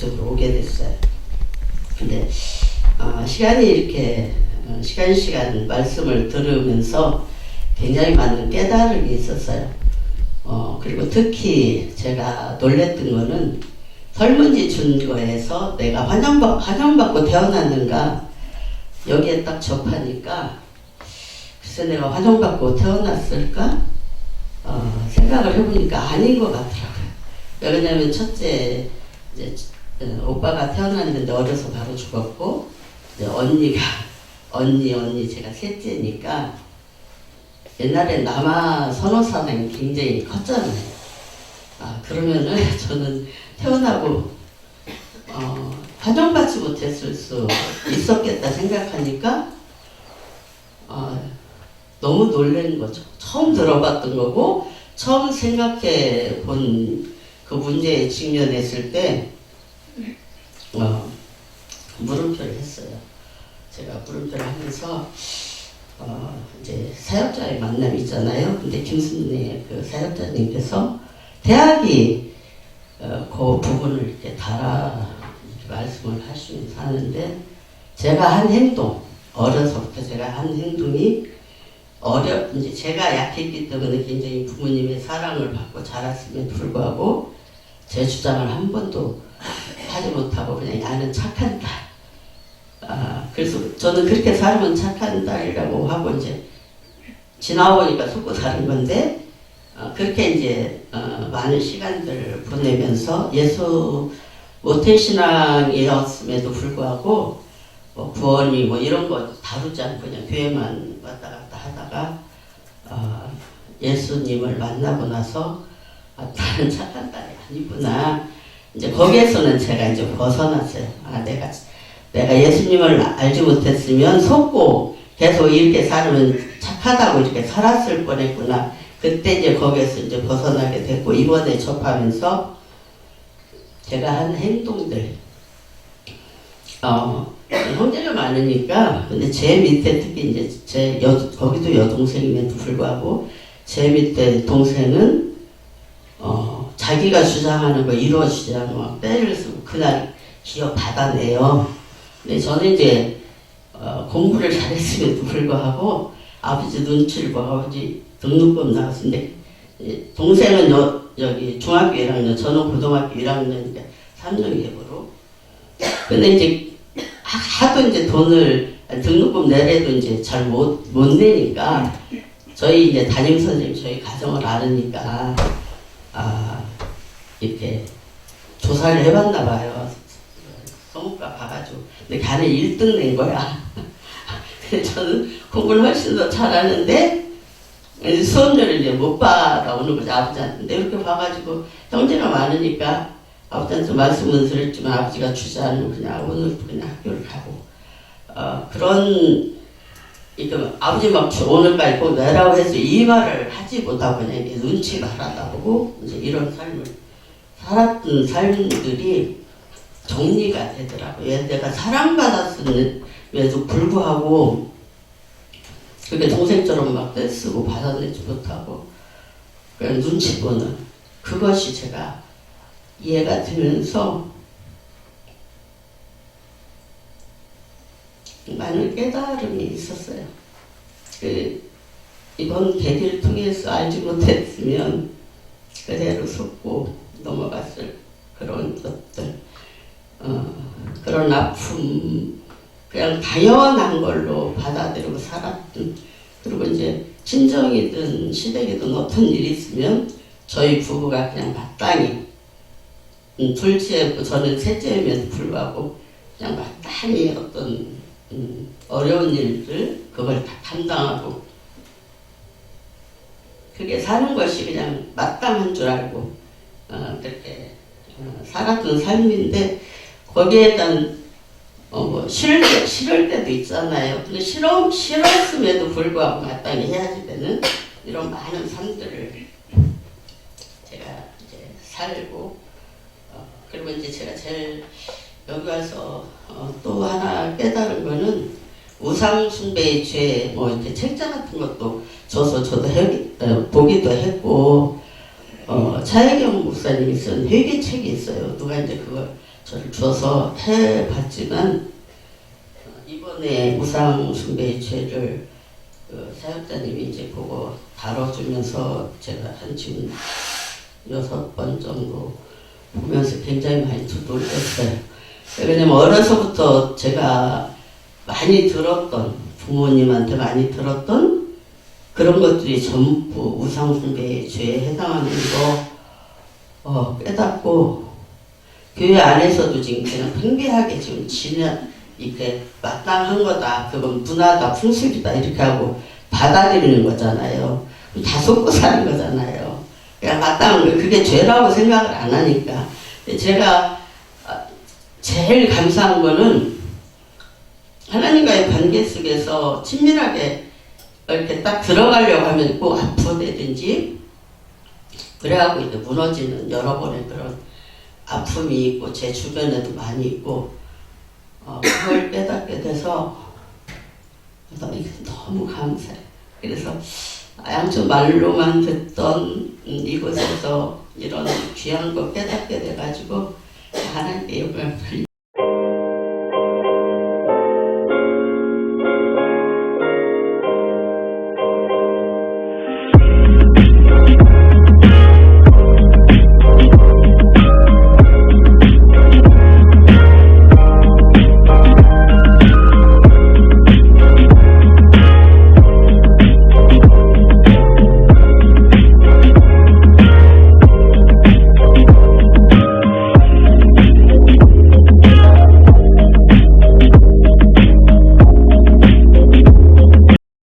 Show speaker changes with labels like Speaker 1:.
Speaker 1: 이쪽으로 오게 됐어요. 근데 어, 시간이 이렇게 어, 시간 시간 말씀을 들으면서 굉장히 많은 깨달음이 있었어요. 어, 그리고 특히 제가 놀랬던 거는 설문지 준 거에서 내가 환영받, 환영받고 태어났는가 여기에 딱 접하니까 글쎄 내가 환영받고 태어났을까 어, 생각을 해보니까 아닌 것 같더라고요. 왜냐면 첫째 이제 어, 오빠가 태어났는데 어려서 바로 죽었고 언니가 언니 언니 제가 셋째니까 옛날에 남아 선호사상이 굉장히 컸잖아요. 아 그러면은 저는 태어나고 어, 환영받지 못했을 수 있었겠다 생각하니까 어, 너무 놀란 거죠. 처음 들어봤던 거고 처음 생각해 본 그 문제에 직면했을 때 어, 물음표를 했어요. 제가 물음표를 하면서 어, 이제 사역자의 만남이 있잖아요. 근데 김순례 그 사역자님께서 대학이 어, 그 부분을 이렇게 달아 말씀을 하시면서 하는데 제가 한 행동 어려서부터 제가 한 행동이 어려 이제 제가 약했기 때문에 굉장히 부모님의 사랑을 받고 자랐음에도 불구하고 제 주장을 한 번도 하지 못하고 그냥 나는 착한 딸. 아 그래서 저는 그렇게 살면 착한 딸이라고 하고 이제 지나보니까 속고 사는 건데 어, 그렇게 이제 어, 많은 시간들을 보내면서 예수 모태신앙이었음에도 불구하고 뭐 구원이 뭐 이런 거 다루지 않고 그냥 교회만 왔다 갔다 하다가 어, 예수님을 만나고 나서 아, 나는 착한 딸이 아니구나. 이제 거기에서는 제가 이제 벗어났어요. 아 내가 내가 예수님을 알지 못했으면 속고 계속 이렇게 살면 착하다고 이렇게 살았을 뻔했구나. 그때 이제 거기에서 이제 벗어나게 됐고 이번에 접하면서 제가 한 행동들 어 형제가 많으니까 근데 제 밑에 특히 이제 제 여, 거기도 여동생임에도 불구하고 제 밑에 동생은 어 자기가 주장하는 거 이루어지지 않으면 막 때를 쓰고 그날 기업 받아내요. 근데 저는 이제 어, 공부를 잘했음에도 불구하고 아버지 눈치를 보고 아버지 등록금 나왔는데 이 동생은 여, 여기 중학교 1학년, 저는 고등학교 1학년이니까 3년 계보로. 근데 이제 하- 하도 이제 돈을 등록금 내래도 이제 잘 못 못 내니까 저희 이제 담임 선생님 저희 가정을 아니까 아 이렇게 조사를 해봤나 봐요. 성우과 가가지고 근데 걔는 1등 낸 거야. 저는 공부를 훨씬 더 잘하는데 수업료를 이제 못 받아오는 거죠 아버지한테. 이렇게 봐가지고 형제가 많으니까 아버지한테 말씀은 드렸지만 아버지가 주지 않으면 그냥 오늘부터 그냥 학교를 가고 어, 그런 이그 아버지 막 오늘까지 꼭 내라고 해서 이 말을 하지 못하고 그냥 이렇게 눈치가 하다 보고 이제 이런 삶을 살았던 삶들이 정리가 되더라고요. 얘 내가 사랑받았음에도 불구하고 그게 동생처럼 막 떼쓰고 받아내지 못하고 그냥 눈치 보는 그것이 제가 이해가 되면서 많은 깨달음이 있었어요. 그 이번 계기를 통해서 알지 못했으면 그대로 속고 넘어갔을 그런 것들, 어, 그런 아픔, 그냥 당연한 걸로 받아들이고 살았던, 그리고 이제 친정이든 시댁이든 어떤 일이 있으면 저희 부부가 그냥 마땅히, 음, 둘째, 저는 셋째임에도 불구하고 그냥 마땅히 어떤 음, 어려운 일들, 그걸 다 담당하고, 그게 사는 것이 그냥 마땅한 줄 알고, 어, 그렇게 어, 살았던 삶인데 거기에 대한 어, 뭐 싫을, 때, 싫을 때도 있잖아요. 근데 싫어, 싫었음에도 불구하고 마땅히 해야지 되는 이런 많은 삶들을 제가 이제 살고 어, 그리고 이제 제가 제일 여기 와서 어, 또 하나 깨달은 거는 우상숭배의 죄, 뭐 이렇게 책자 같은 것도 줘서 저도 해, 어, 보기도 했고 어, 차혜경 목사님이 쓴 회개책이 있어요. 누가 이제 그걸 저를 줘서 해봤지만 이번에 우상 숭배의 죄를 그 사역자님이 이제 보고 다뤄주면서 제가 한 지금 여섯 번 정도 보면서 굉장히 많이 두들렸어요. 왜냐면 어려서부터 제가 많이 들었던 부모님한테 많이 들었던 그런 것들이 전부 우상숭배의 죄에 해당하는 거 어, 깨닫고 교회 안에서도 지금 그냥 팽배하게 지금 지나 이렇게 마땅한 거다. 그건 문화다 풍습이다. 이렇게 하고 받아들이는 거잖아요. 다 속고 사는 거잖아요. 그냥 마땅한 거. 그게 죄라고 생각을 안 하니까. 제가 아, 제일 감사한 거는 하나님과의 관계 속에서 친밀하게 이렇게 딱 들어가려고 하면 꼭 아프다든지 그래갖고 이제 무너지는 여러 번의 그런 아픔이 있고 제 주변에도 많이 있고 어, 그걸 깨닫게 돼서 너무 감사해. 그래서 양쪽 말로만 듣던 음, 이곳에서 이런 귀한 거 깨닫게 돼가지고 하나님께 영광을